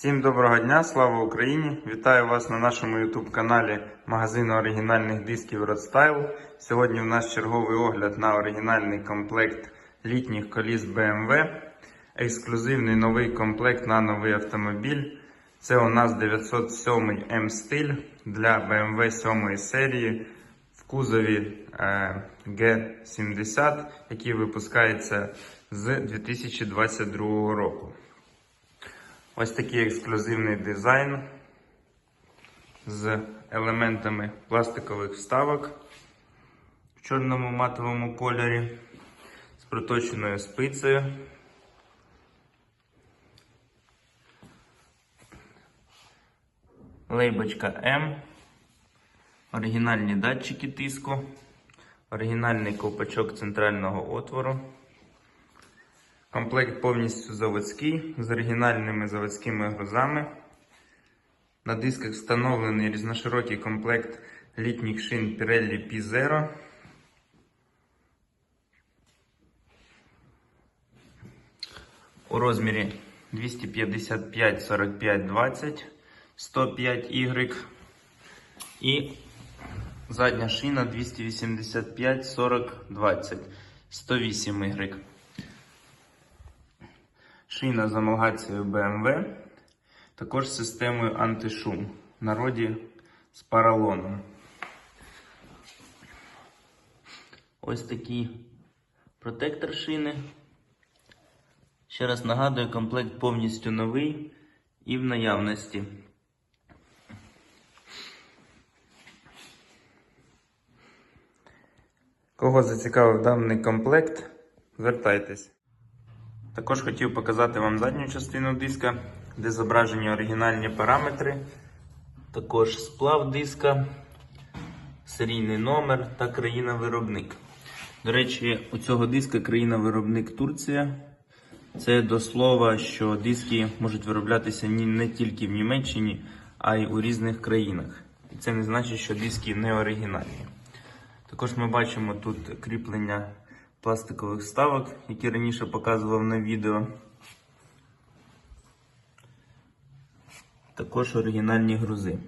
Всім доброго дня, слава Україні! Вітаю вас на нашому YouTube каналі магазину оригінальних дисків Rodstyle. Сьогодні у нас черговий огляд на оригінальний комплект літніх коліс BMW. Ексклюзивний новий комплект на новий автомобіль. Це у нас 907 M стиль для BMW 7 серії в кузові е, G70, який випускається з 2022 року. Ось такий ексклюзивний дизайн з елементами пластикових вставок в чорному матовому кольорі, з проточеною спицею. Лейбочка М, оригінальні датчики тиску, оригінальний ковпачок центрального отвору. Комплект повністю заводський з оригінальними заводськими грузами. На дисках встановлений різноширокий комплект літніх шин Pirelli P0. У розмірі 255 45 20 105 Y і задня шина 285 40 20 108 Y. Шина з амалгацією BMW, також з системою антишум, в народі з паралоном. Ось такий протектор шини. Ще раз нагадую, комплект повністю новий і в наявності. Кого зацікавив даний комплект, звертайтесь. Також хотів показати вам задню частину диска, де зображені оригінальні параметри, також сплав диска, серійний номер та країна-виробник. До речі, у цього диска країна-виробник Турція. Це до слова, що диски можуть вироблятися не тільки в Німеччині, а й у різних країнах. І це не значить, що диски не оригінальні. Також ми бачимо тут кріплення пластикових вставок, які раніше показував на відео. Також оригінальні грузи.